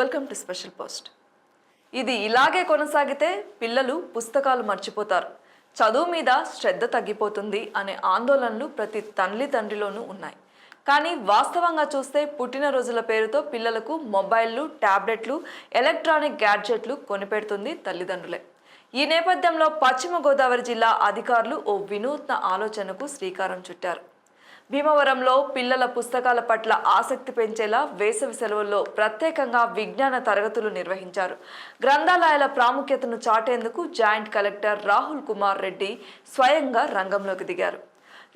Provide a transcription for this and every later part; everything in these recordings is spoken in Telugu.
Welcome to special post. ఇది ఇలాగే కొనసాగితే పిల్లలు పుస్తకాలు మర్చిపోతారు. చదువు మీద శ్రద్ధ తగ్గిపోతుంది అనే ఆందోళనలు ప్రతి తల్లి తండ్రిలోనూ ఉన్నాయి. కానీ వాస్తవంగా చూస్తే పుట్టినరోజుల పేరుతో పిల్లలకు మొబైళ్ళు ట్యాబ్లెట్లు ఎలక్ట్రానిక్ గ్యాడ్జెట్లు కొనిపెడుతుంది తల్లిదండ్రులే. ఈ నేపథ్యంలో పశ్చిమ గోదావరి జిల్లా అధికారులు ఓ వినూత్న ఆలోచనకు శ్రీకారం చుట్టారు. భీమవరంలో పిల్లల పుస్తకాల పట్ల ఆసక్తి పెంచేలా వేసవి సెలవుల్లో ప్రత్యేకంగా విజ్ఞాన తరగతులు నిర్వహించారు. గ్రంథాలయాల ప్రాముఖ్యతను చాటేందుకు జాయింట్ కలెక్టర్ రాహుల్ కుమార్ రెడ్డి స్వయంగా రంగంలోకి దిగారు.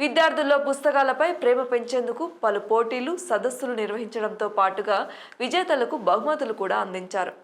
విద్యార్థుల్లో పుస్తకాలపై ప్రేమ పెంచేందుకు పలు పోటీలు సదస్సులు నిర్వహించడంతో పాటుగా విజేతలకు బహుమతులు కూడా అందించారు.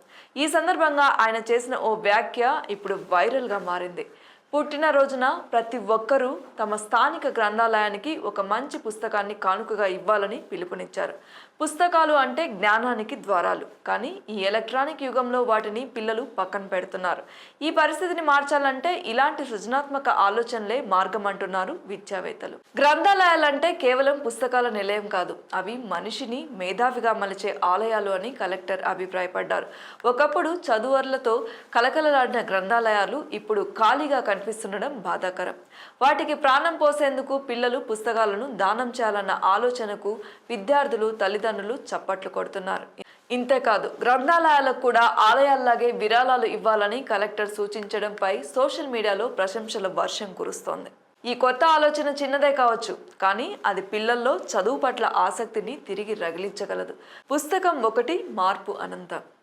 ఈ సందర్భంగా ఆయన చేసిన ఓ వ్యాఖ్య ఇప్పుడు వైరల్గా మారింది. పుట్టినరోజున ప్రతి ఒక్కరూ తమ స్థానిక గ్రంథాలయానికి ఒక మంచి పుస్తకాన్ని కానుకగా ఇవ్వాలని పిలుపునిచ్చారు. పుస్తకాలు అంటే జ్ఞానానికి ద్వారాలు. కానీ ఈ ఎలక్ట్రానిక్ యుగంలో వాటిని పిల్లలు పక్కన పెడుతున్నారు. ఈ పరిస్థితిని మార్చాలంటే ఇలాంటి సృజనాత్మక ఆలోచనలే మార్గం అంటున్నారు విద్యావేత్తలు. గ్రంథాలయాలంటే కేవలం పుస్తకాల నిలయం కాదు అవి మనిషిని మేధావిగా మలిచే ఆలయాలు అని కలెక్టర్ అభిప్రాయపడ్డారు. ఒకప్పుడు చదువర్లతో కలకలలాడిన గ్రంథాలయాలు ఇప్పుడు ఖాళీగా కనిపిస్తుండడం బాధాకరం. వాటికి ప్రాణం పోసేందుకు పిల్లలు పుస్తకాలను దానం చేయాలన్న ఆలోచనకు విద్యార్థులు తల్లిదండ్రులు చప్పట్లు కొడుతున్నారు. ఇంతేకాదు గ్రంథాలయాలకు కూడా ఆలయాల్లాగే విరాళాలు ఇవ్వాలని కలెక్టర్ సూచించడంపై సోషల్ మీడియాలో ప్రశంసల వర్షం కురుస్తోంది. ఈ కొత్త ఆలోచన చిన్నదే కావచ్చు కానీ అది పిల్లల్లో చదువు పట్ల ఆసక్తిని తిరిగి రగిలించగలదు. పుస్తకం ఒకటి మార్పు అనంతం.